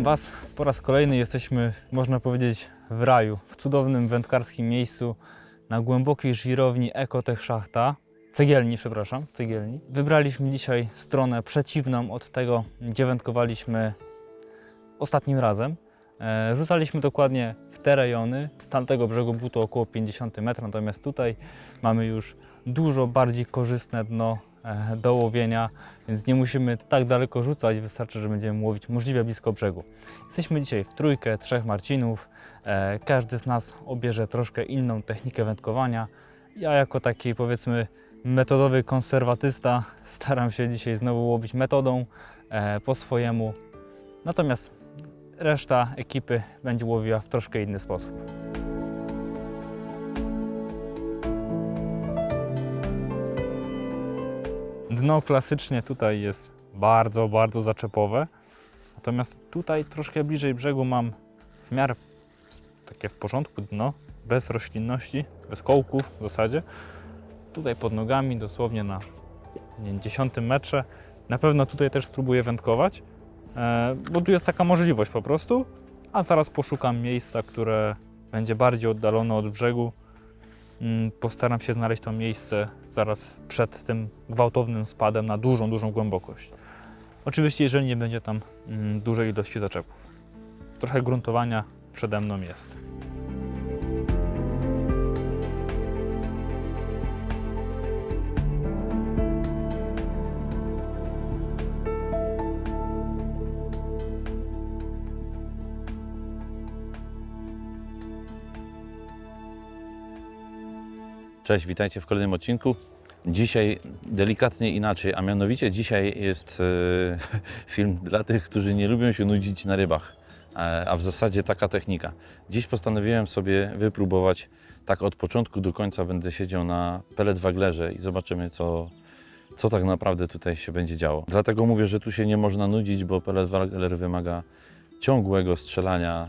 Witam Was. Po raz kolejny jesteśmy, można powiedzieć, w raju, w cudownym wędkarskim miejscu na głębokiej żwirowni Ekotech Szachta. Cegielni, przepraszam, cegielni. Wybraliśmy dzisiaj stronę przeciwną od tego, gdzie wędkowaliśmy ostatnim razem. E, Rzucaliśmy dokładnie w te rejony. Z tamtego brzegu było to około 50 metrów, natomiast tutaj mamy już dużo bardziej korzystne dno do łowienia, więc nie musimy tak daleko rzucać, wystarczy, że będziemy łowić możliwie blisko brzegu. Jesteśmy dzisiaj w trójkę, trzech Marcinów. E, Każdy z nas obierze troszkę inną technikę wędkowania. Ja jako taki powiedzmy metodowy konserwatysta staram się dzisiaj znowu łowić metodą e, po swojemu. Natomiast reszta ekipy będzie łowiła w troszkę inny sposób. Dno klasycznie tutaj jest bardzo, bardzo zaczepowe. Natomiast tutaj troszkę bliżej brzegu mam w miarę takie w porządku dno, bez roślinności, bez kołków w zasadzie. Tutaj pod nogami, dosłownie na nie, wiem, 10 metrze. Na pewno tutaj też spróbuję wędkować, e, bo tu jest taka możliwość po prostu. A zaraz poszukam miejsca, które będzie bardziej oddalone od brzegu. Mm, Postaram się znaleźć to miejsce zaraz przed tym gwałtownym spadem na dużą, dużą głębokość. Oczywiście, jeżeli nie będzie tam mm, dużej ilości zaczepów. Trochę gruntowania przede mną jest. Cześć, witajcie w kolejnym odcinku. Dzisiaj delikatnie inaczej, a mianowicie dzisiaj jest e, film dla tych, którzy nie lubią się nudzić na rybach, a w zasadzie taka technika. Dziś postanowiłem sobie wypróbować, tak od początku do końca będę siedział na pelet waglerze i zobaczymy, co, co tak naprawdę tutaj się będzie działo. Dlatego mówię, że tu się nie można nudzić, bo pelet wagler wymaga ciągłego strzelania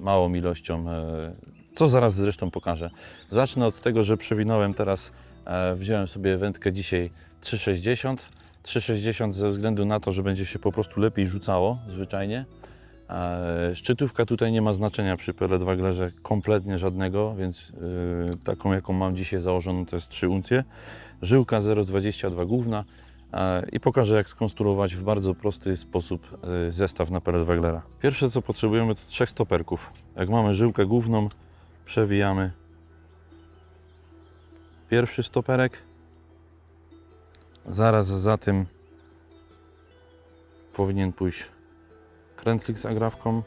małą ilością, e, co zaraz zresztą pokażę. Zacznę od tego, że przewinąłem teraz, e, wziąłem sobie wędkę dzisiaj 3,60. 3,60 ze względu na to, że będzie się po prostu lepiej rzucało zwyczajnie. E, szczytówka tutaj nie ma znaczenia przy pelet waglerze kompletnie żadnego, więc e, taką jaką mam dzisiaj założoną to jest 3 uncje. Żyłka 0,22 główna e, i pokażę jak skonstruować w bardzo prosty sposób e, zestaw na pelet waglera. Pierwsze co potrzebujemy to trzech stoperków. Jak mamy żyłkę główną, przewijamy pierwszy stoperek. Zaraz za tym powinien pójść krętlik z agrawką.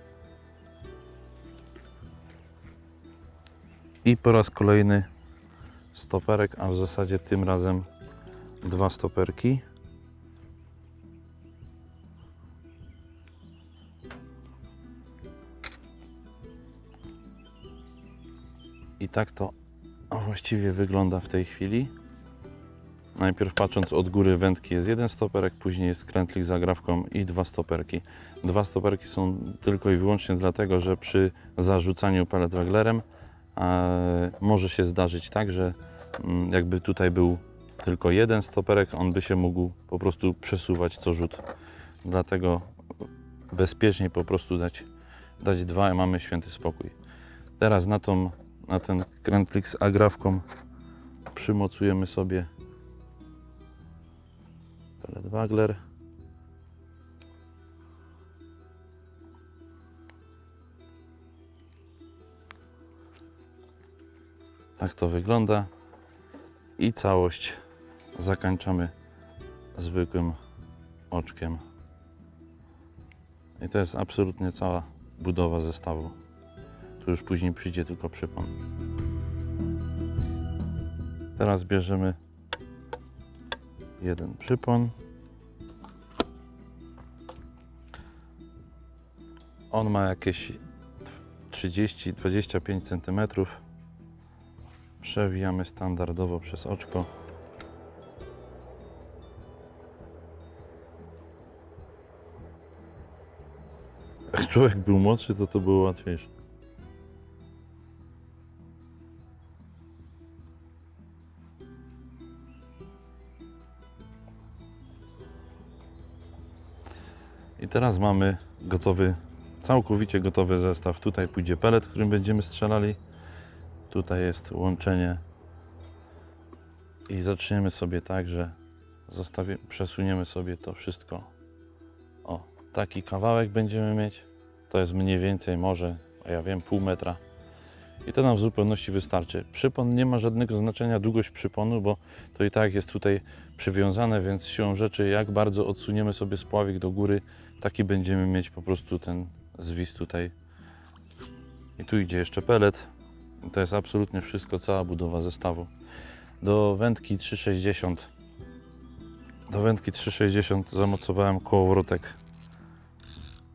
I po raz kolejny stoperek, a w zasadzie tym razem dwa stoperki. Tak to właściwie wygląda w tej chwili. Najpierw patrząc od góry wędki jest jeden stoperek, później jest krętlik z agrawką i dwa stoperki. Dwa stoperki są tylko i wyłącznie dlatego, że przy zarzucaniu pelet waglerem e, może się zdarzyć tak, że mm, jakby tutaj był tylko jeden stoperek, on by się mógł po prostu przesuwać co rzut. Dlatego bezpieczniej po prostu dać, dać dwa i mamy święty spokój. Teraz na, tą, na ten krętlik z agrawką przymocujemy sobie pelet wagler. Tak to wygląda. I całość zakończamy zwykłym oczkiem. I to jest absolutnie cała budowa zestawu. Tu już później przyjdzie tylko przypon. Teraz bierzemy jeden przypon. On ma jakieś 30-25 cm. Przewijamy standardowo przez oczko. Jak człowiek był młodszy, to to było łatwiejsze. Teraz mamy gotowy całkowicie gotowy zestaw. Tutaj pójdzie pelet, którym będziemy strzelali. Tutaj jest łączenie. I zaczniemy sobie tak, że zostawi, przesuniemy sobie to wszystko. O, taki kawałek będziemy mieć. To jest mniej więcej może, a ja wiem, pół metra. I to nam w zupełności wystarczy. Przypon nie ma żadnego znaczenia długość przyponu, bo to i tak jest tutaj przywiązane, więc siłą rzeczy jak bardzo odsuniemy sobie spławik do góry, taki będziemy mieć po prostu ten zwis tutaj. I tu idzie jeszcze pelet. To jest absolutnie wszystko, cała budowa zestawu. Do wędki 360 do wędki 360 zamocowałem kołowrotek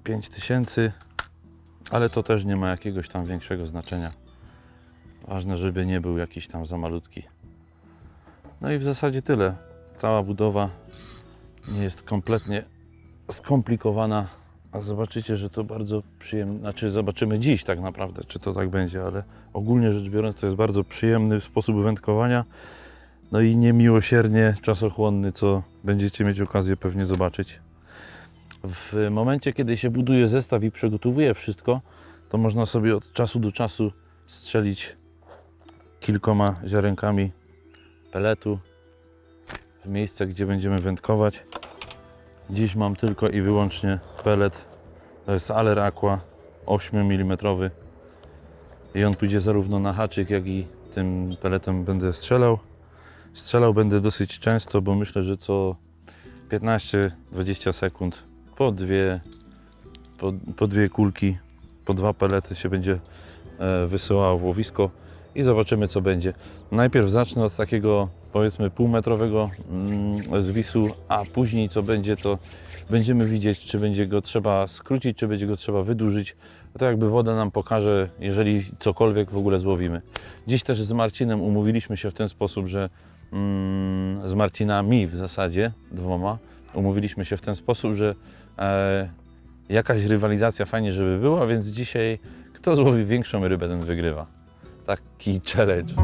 5000 ale to też nie ma jakiegoś tam większego znaczenia. Ważne, żeby nie był jakiś tam za malutki. No i w zasadzie tyle. Cała budowa nie jest kompletnie skomplikowana, a zobaczycie, że to bardzo przyjemne, znaczy zobaczymy dziś tak naprawdę, czy to tak będzie, ale ogólnie rzecz biorąc to jest bardzo przyjemny sposób wędkowania, no i niemiłosiernie czasochłonny, co będziecie mieć okazję pewnie zobaczyć. W momencie, kiedy się buduje zestaw i przygotowuje wszystko, to można sobie od czasu do czasu strzelić kilkoma ziarenkami peletu w miejsce, gdzie będziemy wędkować. Dziś mam tylko i wyłącznie pelet. To jest Aller Aqua 8 mm i on pójdzie zarówno na haczyk, jak i tym peletem będę strzelał. Strzelał będę dosyć często, bo myślę, że co 15-20 sekund po dwie, po, po dwie kulki, po dwa pelety się będzie e, wysyłało w łowisko i zobaczymy co będzie. Najpierw zacznę od takiego powiedzmy półmetrowego mm, zwisu, a później co będzie to będziemy widzieć czy będzie go trzeba skrócić, czy będzie go trzeba wydłużyć. To jakby woda nam pokaże, jeżeli cokolwiek w ogóle złowimy. Dziś też z Marcinem umówiliśmy się w ten sposób, że mm, z Marcinami w zasadzie dwoma umówiliśmy się w ten sposób, że e, jakaś rywalizacja fajnie, żeby była, więc dzisiaj kto złowi większą rybę, ten wygrywa. Taki challenge.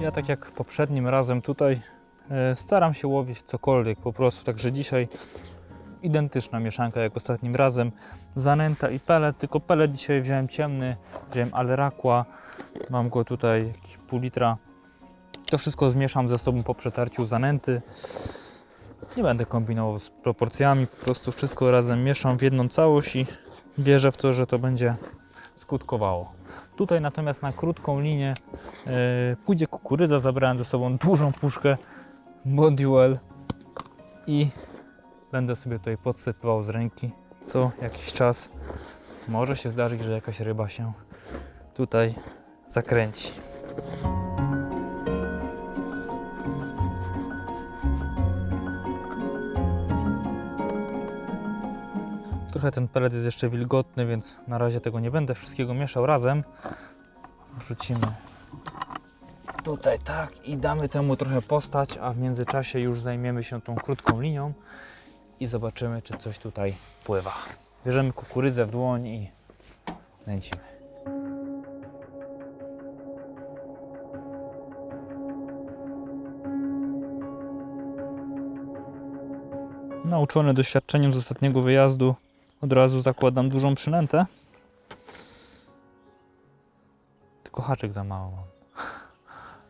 Ja tak jak poprzednim razem tutaj e, staram się łowić cokolwiek po prostu, także dzisiaj identyczna mieszanka jak ostatnim razem. Zanęta i pelet, tylko pelet dzisiaj wziąłem ciemny, wziąłem Alerakła, mam go tutaj jakieś pół litra. To wszystko zmieszam ze sobą po przetarciu zanęty. Nie będę kombinował z proporcjami, po prostu wszystko razem mieszam w jedną całość i wierzę w to, że to będzie skutkowało. Tutaj natomiast na krótką linię e, pójdzie kukurydza. Zabrałem ze sobą dużą puszkę Bonduel i będę sobie tutaj podsypywał z ręki co jakiś czas. Może się zdarzyć, że jakaś ryba się tutaj zakręci. Trochę ten pelet jest jeszcze wilgotny, więc na razie tego nie będę wszystkiego mieszał razem. Wrzucimy tutaj tak i damy temu trochę postać, a w międzyczasie już zajmiemy się tą krótką linią i zobaczymy, czy coś tutaj pływa. Bierzemy kukurydzę w dłoń i nęcimy. Nauczony doświadczeniem z ostatniego wyjazdu, od razu zakładam dużą przynętę. Tylko haczyk za mało mam.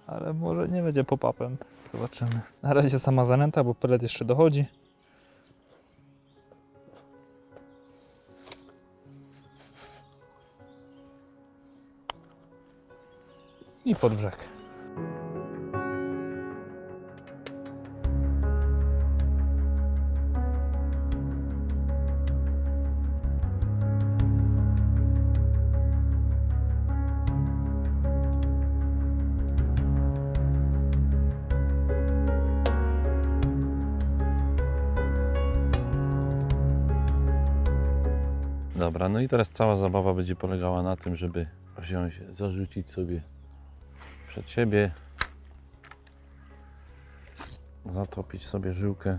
Ale może nie będzie pop-upem. Zobaczymy. Na razie sama zanęta, bo pelet jeszcze dochodzi. I pod brzeg. Dobra, no i teraz cała zabawa będzie polegała na tym, żeby wziąć, zarzucić sobie przed siebie zatopić sobie żyłkę,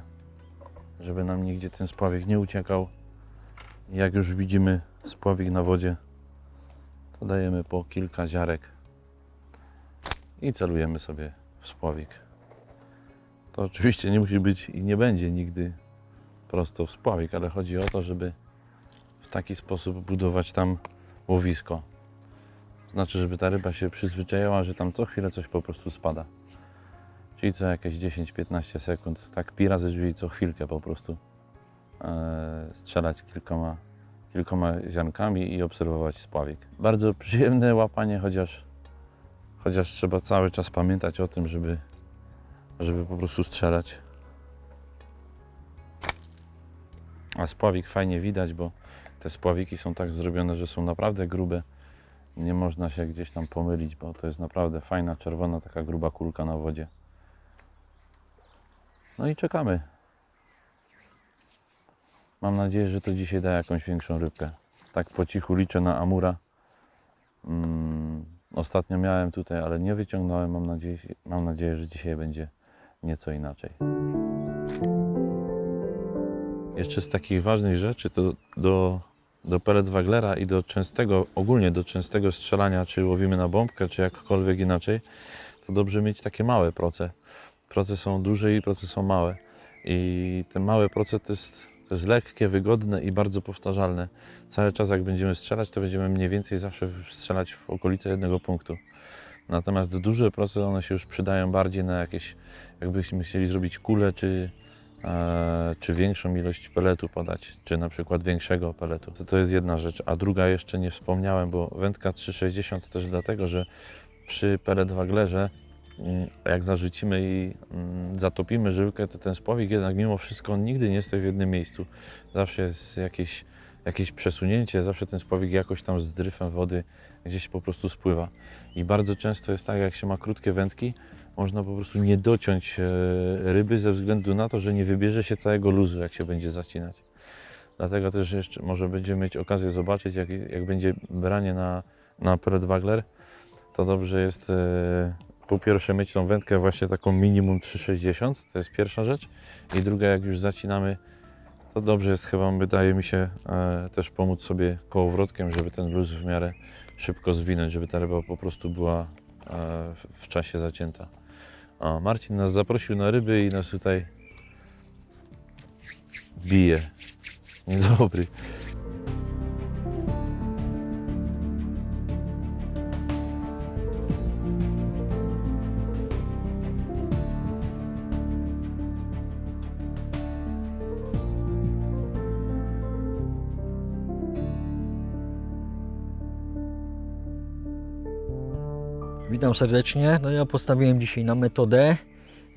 żeby nam nigdzie ten spławik nie uciekał. Jak już widzimy spławik na wodzie, to dajemy po kilka ziarek i celujemy sobie w spławik. To oczywiście nie musi być i nie będzie nigdy prosto w spławik, ale chodzi o to, żeby w taki sposób budować tam łowisko. Znaczy, żeby ta ryba się przyzwyczajała, że tam co chwilę coś po prostu spada. Czyli co jakieś 10-15 sekund, tak pi razy drzwi co chwilkę po prostu e, strzelać kilkoma, kilkoma ziarnkami i obserwować spławik. Bardzo przyjemne łapanie, chociaż, chociaż trzeba cały czas pamiętać o tym, żeby, żeby po prostu strzelać. A spławik fajnie widać, bo te spławiki są tak zrobione, że są naprawdę grube. Nie można się gdzieś tam pomylić, bo to jest naprawdę fajna, czerwona, taka gruba kulka na wodzie. No i czekamy. Mam nadzieję, że to dzisiaj da jakąś większą rybkę. Tak po cichu liczę na Amura. Mm, ostatnio miałem tutaj, ale nie wyciągnąłem. Mam nadzieję, mam nadzieję, że dzisiaj będzie nieco inaczej. Jeszcze z takich ważnych rzeczy to do, do pelet Waglera i do częstego, ogólnie do częstego strzelania, czy łowimy na bombkę, czy jakkolwiek inaczej, to dobrze mieć takie małe proce. Proce są duże i proce są małe. I te małe proce to jest, to jest lekkie, wygodne i bardzo powtarzalne. Cały czas jak będziemy strzelać, to będziemy mniej więcej zawsze strzelać w okolice jednego punktu. Natomiast duże proce, one się już przydają bardziej na jakieś, jakbyśmy chcieli zrobić kulę, czy, czy większą ilość peletu podać, czy na przykład większego peletu. To, jest jedna rzecz. A druga jeszcze nie wspomniałem, bo wędka 360 też dlatego, że przy pelet waglerze mm, jak zarzucimy i mm, zatopimy żyłkę, to ten spławik jednak mimo wszystko on nigdy nie stoi w jednym miejscu. Zawsze jest jakieś, jakieś przesunięcie, zawsze ten spławik jakoś tam z dryfem wody gdzieś po prostu spływa. I bardzo często jest tak, jak się ma krótkie wędki, można po prostu nie dociąć e, ryby ze względu na to, że nie wybierze się całego luzu, jak się będzie zacinać. Dlatego też jeszcze może będziemy mieć okazję zobaczyć, jak, jak będzie branie na, na pelet wagler, to dobrze jest e, po pierwsze mieć tą wędkę właśnie taką minimum 3,60, to jest pierwsza rzecz. I druga, jak już zacinamy, to dobrze jest chyba, wydaje mi się, e, też pomóc sobie kołowrotkiem, żeby ten luz w miarę szybko zwinąć, żeby ta ryba po prostu była w czasie zacięta. A Marcin nas zaprosił na ryby i nas tutaj bije. Niedobry. Witam serdecznie. No ja postawiłem dzisiaj na metodę.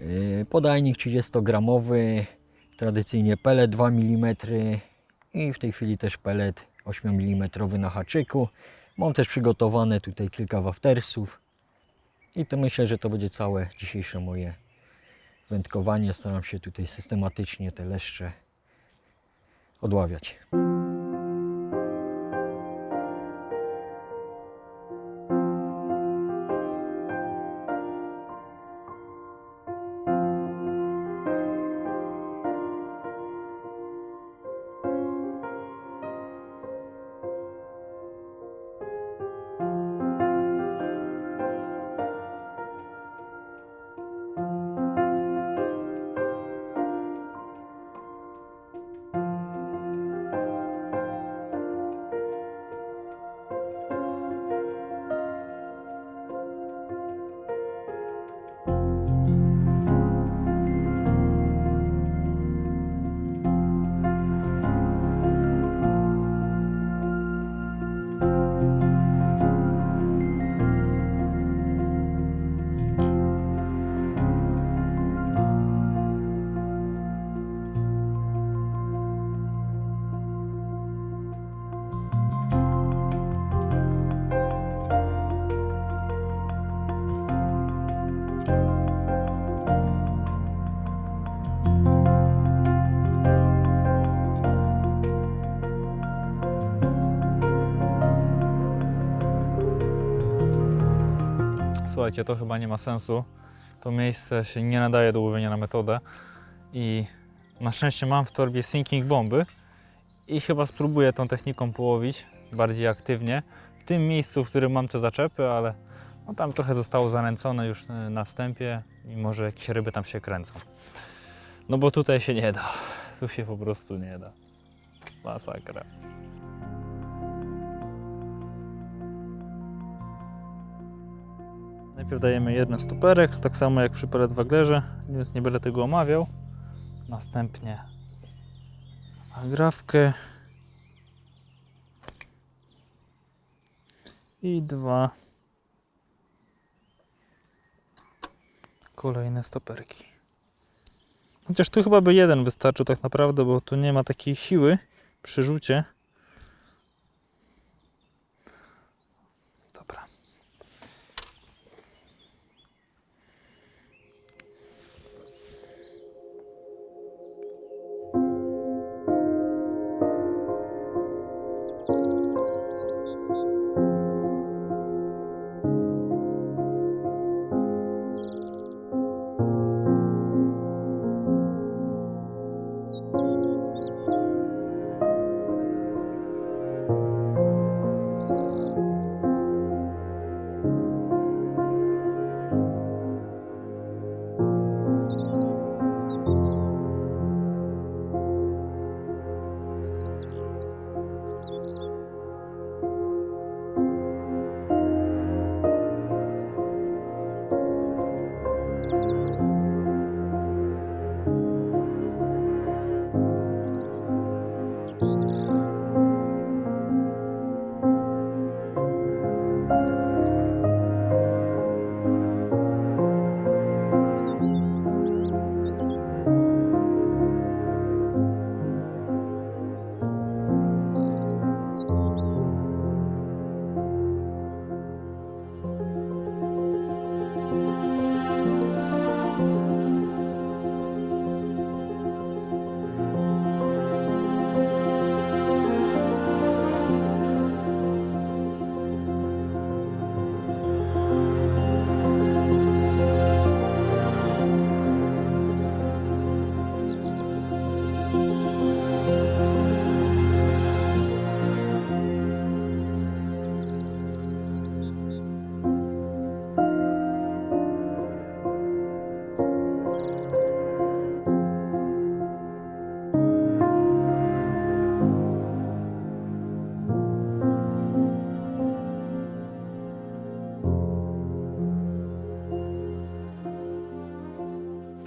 Yy, Podajnik 30-gramowy, tradycyjnie pelet 2 mm i w tej chwili też pelet 8 mm na haczyku. Mam też przygotowane tutaj kilka waftersów i to myślę, że to będzie całe dzisiejsze moje wędkowanie. Staram się tutaj systematycznie te leszcze odławiać. Słuchajcie, to chyba nie ma sensu. to miejsce się nie nadaje do łowienia na metodę i na szczęście mam w torbie sinking bomby i chyba spróbuję tą techniką połowić bardziej aktywnie w tym miejscu, w którym mam te zaczepy, ale no tam trochę zostało zanęcone już na wstępie i może jakieś ryby tam się kręcą. No bo tutaj się nie da. Tu się po prostu nie da. Masakra. Najpierw dajemy jeden stoperek, tak samo jak przy pelet waglerze, więc nie będę tego omawiał. Następnie agrafkę i dwa kolejne stoperki. Chociaż tu chyba by jeden wystarczył tak naprawdę, bo tu nie ma takiej siły przy rzucie.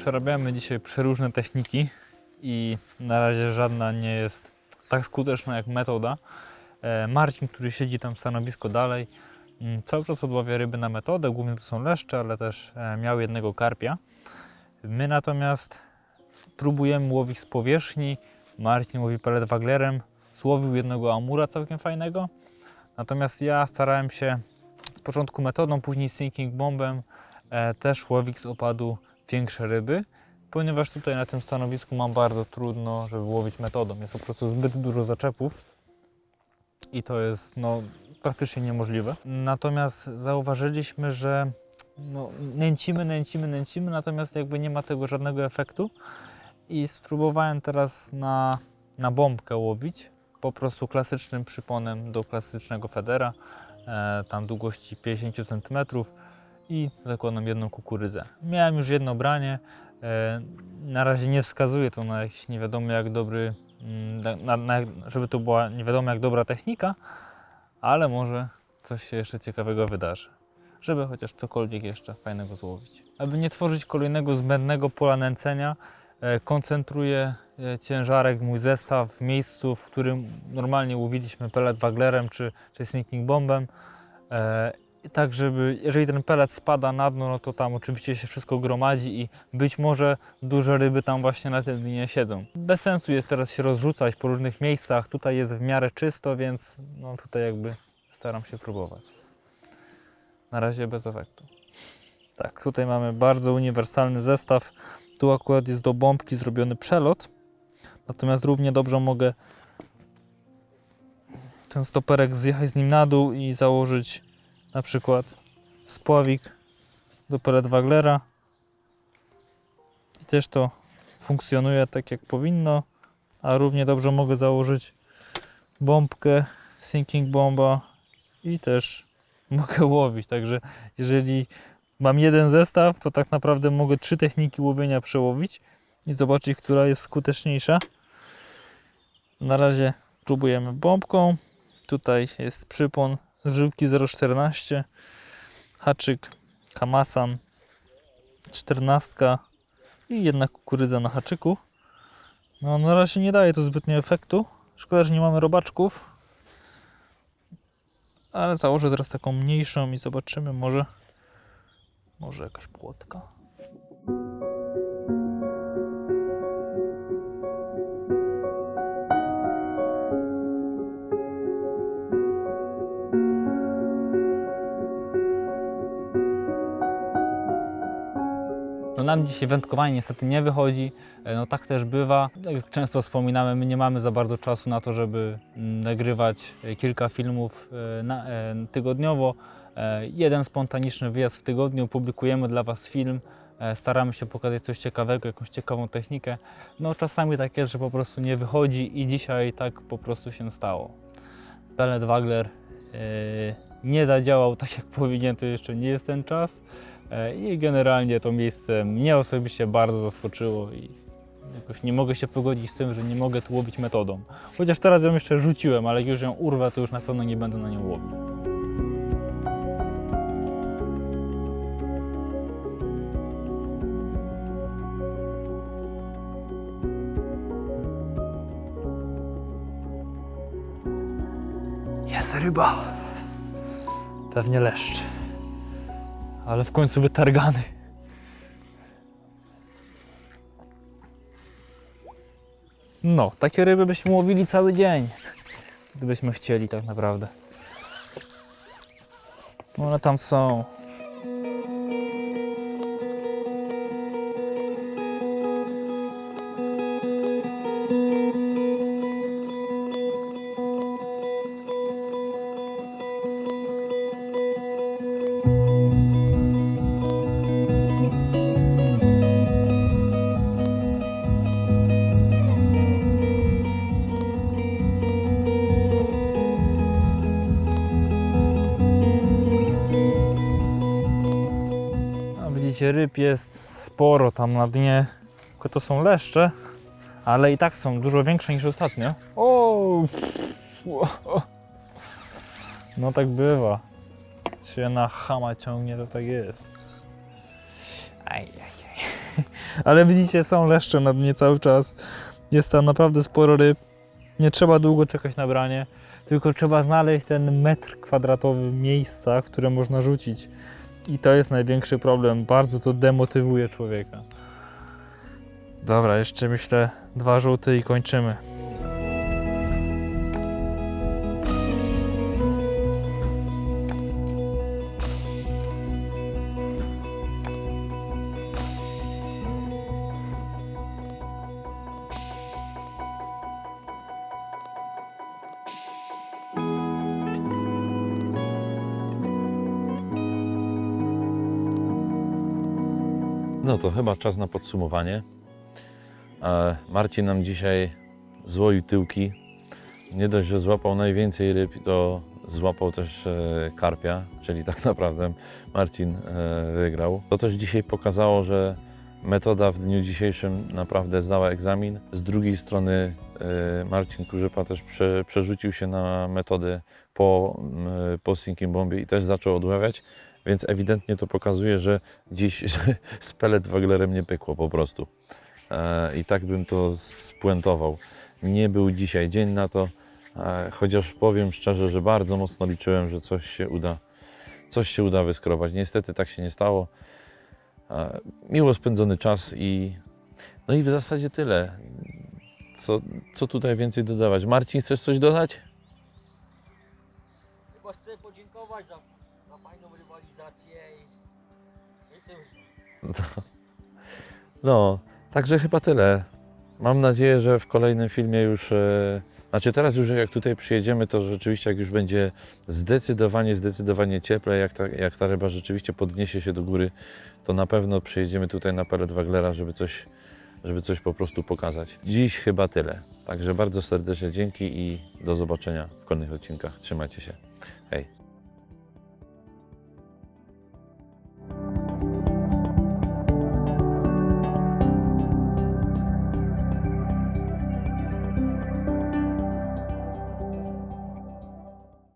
Przerabiamy dzisiaj przeróżne techniki i na razie żadna nie jest tak skuteczna jak metoda. E, Marcin, który siedzi tam stanowisko dalej, mm, cały czas odławia ryby na metodę, głównie to są leszcze, ale też e, miał jednego karpia. My natomiast próbujemy łowić z powierzchni. Marcin łowi pelet waglerem, złowił jednego amura całkiem fajnego. Natomiast ja starałem się z początku metodą, później sinking bombem, e, też łowić z opadu większe ryby, ponieważ tutaj na tym stanowisku mam bardzo trudno, żeby łowić metodą. Jest po prostu zbyt dużo zaczepów i to jest no, praktycznie niemożliwe. Natomiast zauważyliśmy, że no, nęcimy, nęcimy, nęcimy, natomiast jakby nie ma tego żadnego efektu i spróbowałem teraz na, na bombkę łowić, po prostu klasycznym przyponem do klasycznego federa, e, tam długości 50 cm i zakładam jedną kukurydzę. Miałem już jedno branie. e, Na razie nie wskazuje to na jakiś nie wiadomo jak dobry, mm, na, na, żeby to była nie wiadomo jak dobra technika, ale może coś się jeszcze ciekawego wydarzy. Żeby chociaż cokolwiek jeszcze fajnego złowić. Aby nie tworzyć kolejnego zbędnego pola nęcenia, e, koncentruję e, ciężarek, mój zestaw w miejscu, w którym normalnie łowiliśmy pelet waglerem czy, czy sneaking bombem. Tak, żeby jeżeli ten pelet spada na dno, no to tam oczywiście się wszystko gromadzi i być może duże ryby tam właśnie na tym dnie siedzą. Bez sensu jest teraz się rozrzucać po różnych miejscach. Tutaj jest w miarę czysto, więc no tutaj jakby staram się próbować. Na razie bez efektu. Tak, tutaj mamy bardzo uniwersalny zestaw. Tu akurat jest do bombki zrobiony przelot. Natomiast równie dobrze mogę ten stoperek zjechać z nim na dół i założyć na przykład spławik do pelet Waglera i też to funkcjonuje tak jak powinno, a równie dobrze mogę założyć bombkę, sinking bomba i też mogę łowić, także jeżeli mam jeden zestaw, to tak naprawdę mogę trzy techniki łowienia przełowić i zobaczyć, która jest skuteczniejsza. Na razie próbujemy bombką. Tutaj jest przypon żyłki 0,14, haczyk Kamasan 14 i jedna kukurydza na haczyku. No na razie nie daje to zbytnio efektu. Szkoda, że nie mamy robaczków. Ale założę teraz taką mniejszą i zobaczymy może może jakaś płotka. No nam dzisiaj wędkowanie niestety nie wychodzi, E, no tak też bywa. Jak często wspominamy, my nie mamy za bardzo czasu na to, żeby mm, nagrywać e, kilka filmów e, na, tygodniowo. Jeden spontaniczny wyjazd w tygodniu, publikujemy dla Was film, staramy się pokazać coś ciekawego, jakąś ciekawą technikę. No czasami tak jest, że po prostu nie wychodzi i dzisiaj tak po prostu się stało. Pellet Wagler nie zadziałał tak jak powinien, to jeszcze nie jest ten czas. E, I generalnie to miejsce mnie osobiście bardzo zaskoczyło i jakoś nie mogę się pogodzić z tym, że nie mogę tu łowić metodą. Chociaż teraz ją jeszcze rzuciłem, ale jak już ją urwę, to już na pewno nie będę na nią łowił. Jest ryba. Pewnie leszcz. Ale w końcu wytargany. No, takie ryby byśmy łowili cały dzień. Gdybyśmy chcieli tak naprawdę. One tam są. Ryb jest sporo tam na dnie. Tylko to są leszcze, ale i tak są dużo większe niż ostatnio. O! No tak bywa. Się na chama ciągnie, to tak jest. Aj. Ale widzicie, są leszcze na dnie cały czas. Jest tam naprawdę sporo ryb. Nie trzeba długo czekać na branie, tylko trzeba znaleźć ten metr kwadratowy miejsca, które można rzucić. I to jest największy problem. Bardzo to demotywuje człowieka. Dobra, jeszcze myślę dwa żółte i kończymy. Chyba czas na podsumowanie. E, Marcin nam dzisiaj złoił tyłki. Nie dość, że złapał najwięcej ryb, to złapał też e, karpia, czyli tak naprawdę Marcin e, wygrał. To też dzisiaj pokazało, że metoda w dniu dzisiejszym naprawdę zdała egzamin. Z drugiej strony Marcin Kurzypa też prze, przerzucił się na metodę po, po sinking bombie i też zaczął odławiać, więc ewidentnie to pokazuje, że dziś z pellet waglerem nie pykło po prostu. E, I tak bym to spuentował. Nie był dzisiaj dzień na to, e, chociaż powiem szczerze, że bardzo mocno liczyłem, że coś się uda, coś się uda wyskrobać. Niestety tak się nie stało. E, Miło spędzony czas i no i w zasadzie tyle. Co, co tutaj więcej dodawać? Marcin, chcesz coś dodać? Chyba chcę podziękować za fajną rywalizację i chcę No, także chyba tyle. Mam nadzieję, że w kolejnym filmie już e, Znaczy teraz już jak tutaj przyjedziemy, to rzeczywiście jak już będzie zdecydowanie, zdecydowanie cieplej, jak ta, jak ta ryba rzeczywiście podniesie się do góry, to na pewno przyjedziemy tutaj na pelet Waglera, żeby coś, żeby coś po prostu pokazać. Dziś chyba tyle. Także bardzo serdecznie dzięki i do zobaczenia w kolejnych odcinkach. Trzymajcie się. Hej.